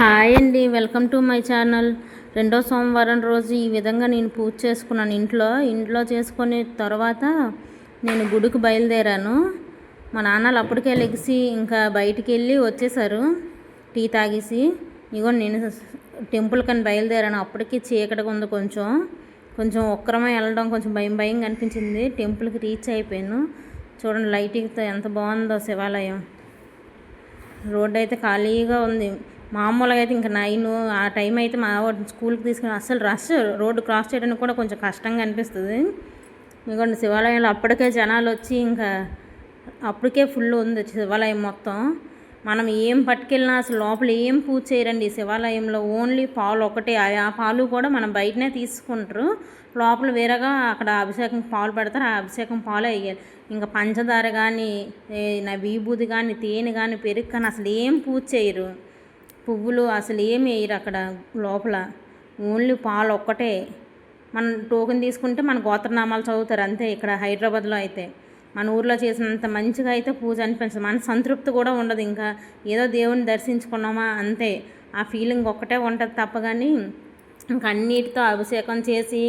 Hi అండి welcome to my channel. రెండో సోమవారం రోజు ఈ విధంగా నేను పూజ చేసుకున్నాను. ఇంట్లో ఇంట్లో చేసుకునే తర్వాత నేను గుడికి బయలుదేరాను. మా నాన్నలు అప్పటికే లెగిసి ఇంకా బయటికి వెళ్ళి వచ్చేసారు టీ తాగేసి. ఇగో నేను టెంపుల్ కని బయలుదేరాను. అప్పటికి చీకటిగా ఉంది కొంచెం. కొంచెం ఒక్కరమే వెళ్ళడం కొంచెం భయం భయంగా అనిపించింది. టెంపుల్కి రీచ్ అయిపోయాను. చూడండి లైటింగ్తో ఎంత బాగుందో శివాలయం. రోడ్ అయితే ఖాళీగా ఉంది. మామూలుగా అయితే ఇంకా నైన్ ఆ టైం అయితే మా స్కూల్కి తీసుకుని అసలు రష్ రోడ్డు క్రాస్ చేయడానికి కూడా కొంచెం కష్టంగా అనిపిస్తుంది. ఎందుకంటే శివాలయంలో అప్పటికే జనాలు వచ్చి ఇంకా అప్పటికే ఫుల్ ఉంది శివాలయం మొత్తం. మనం ఏం పట్టుకెళ్ళినా అసలు లోపల ఏం పూజ చేయరండి. శివాలయంలో ఓన్లీ పాలు ఒకటే ఆ పాలు కూడా మనం బయటనే తీసుకుంటారు. లోపల వేరేగా అక్కడ అభిషేకం పాలు పెడతారు. ఆ అభిషేకం పాలు వేయాలి ఇంకా పంచదార కానీ నా విభూది కానీ తేనె కానీ పెరుగు కానీ అసలు ఏం పూజ చేయరు. పువ్వులు అసలు ఏమి వేయరు అక్కడ లోపల. ఓన్లీ పాలు ఒక్కటే. మనం టోకెన్ తీసుకుంటే మన గోత్రనామాలు చదువుతారు అంతే ఇక్కడ హైదరాబాద్లో అయితే. మన ఊర్లో చేసినంత మంచిగా అయితే పూజ అనిపించదు. మన సంతృప్తి కూడా ఉండదు ఇంకా. ఏదో దేవుని దర్శించుకున్నామా అంతే. ఆ ఫీలింగ్ ఒక్కటే ఉంటుంది తప్ప కానీ ఇంకా అన్నిటితో అభిషేకం చేసి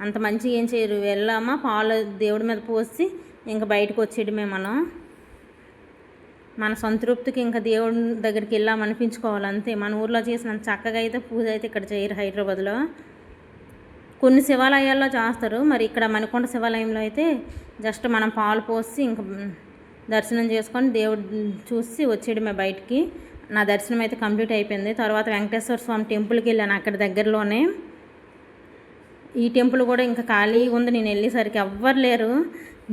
అంత మంచిగా ఏం చేయరు. వెళ్ళామా పాలు దేవుడి మీద పోసి ఇంకా బయటకు వచ్చేయడమే మనం. మన సంతృప్తికి ఇంకా దేవుడి దగ్గరికి వెళ్ళాం అనిపించుకోవాలి అంతే. మన ఊర్లో చేసిన చక్కగా అయితే పూజ అయితే ఇక్కడ చేయరు హైదరాబాద్లో. కొన్ని శివాలయాల్లో చేస్తారు. మరి ఇక్కడ మణికొండ శివాలయంలో అయితే జస్ట్ మనం పాలు పోసి ఇంకా దర్శనం చేసుకొని దేవుడు చూసి వచ్చేయడమే బయటికి. నా దర్శనం అయితే కంప్లీట్ అయిపోయింది. తర్వాత వెంకటేశ్వర స్వామి టెంపుల్కి వెళ్ళాను అక్కడ దగ్గరలోనే. ఈ టెంపుల్ కూడా ఇంకా ఖాళీ ఉంది. నేను వెళ్ళేసరికి ఎవ్వరు లేరు.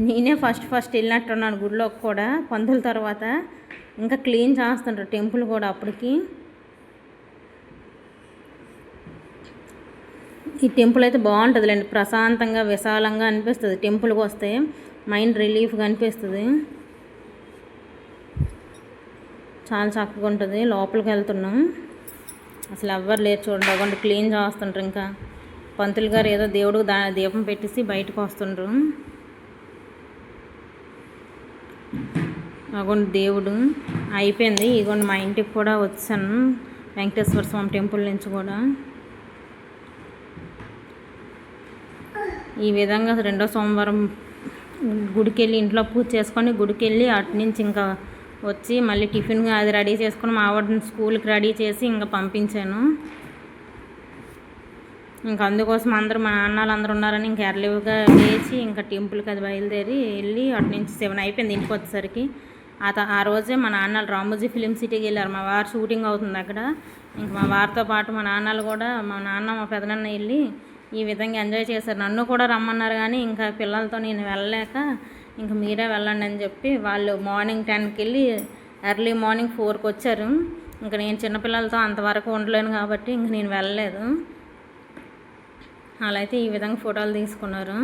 నేనే ఫస్ట్ ఫస్ట్ వెళ్ళినట్టున్నాను గుడిలోకి కూడా. పందుల తర్వాత ఇంకా క్లీన్ చేస్తుంటారు టెంపుల్ కూడా అప్పటికి. ఈ టెంపుల్ అయితే బాగుంటుందిలేండి. ప్రశాంతంగా విశాలంగా అనిపిస్తుంది. టెంపుల్కి వస్తే మైండ్ రిలీఫ్గా అనిపిస్తుంది. చాలా చక్కగా ఉంటుంది. లోపలికి వెళ్తున్నాం. అసలు ఎవ్వరు లేరు చూడండి. అవ్వండి క్లీన్ చేస్తుంటారు ఇంకా. పంతులు గారు ఏదో దేవుడు దా దీపం పెట్టేసి బయటకు వస్తుండ్రు. అగోండి దేవుడు అయిపోయింది. ఇగోండి మా ఇంటికి కూడా వచ్చాను. వెంకటేశ్వర స్వామి టెంపుల్ నుంచి కూడా. ఈ విధంగా రెండో సోమవారం గుడికి వెళ్ళి ఇంట్లో పూజ చేసుకొని గుడికి వెళ్ళి అటు నుంచి ఇంకా వచ్చి మళ్ళీ టిఫిన్ అది రెడీ చేసుకొని మా ఆవిడని స్కూల్కి రెడీ చేసి ఇంకా పంపించాను. ఇంకా అందుకోసం అందరూ మా నాన్నలు అందరూ ఉన్నారని ఇంకా ఎర్లీగా లేచి ఇంకా టెంపుల్కి అది బయలుదేరి వెళ్ళి అటు నుంచి సెవెన్ అయిపోయింది ఇంటికి వచ్చేసరికి. ఆ ఆ రోజే మా నాన్నలు రామోజీ ఫిలిం సిటీకి వెళ్ళారు. మా వారు షూటింగ్ అవుతుంది అక్కడ. ఇంకా మా వారితో పాటు మా నాన్నలు కూడా మా నాన్న మా పెదనాన్న వెళ్ళి ఈ విధంగా ఎంజాయ్ చేశారు. నన్ను కూడా రమ్మన్నారు కానీ ఇంకా పిల్లలతో నేను వెళ్ళలేక ఇంక మీరే వెళ్ళండి అని చెప్పి వాళ్ళు మార్నింగ్ టెన్కి వెళ్ళి ఎర్లీ మార్నింగ్ ఫోర్కి వచ్చారు. ఇంకా నేను చిన్నపిల్లలతో అంతవరకు ఉండలేను కాబట్టి ఇంక నేను వెళ్ళలేదు. అలా అయితే ఈ విధంగా ఫోటోలు తీసుకున్నారు.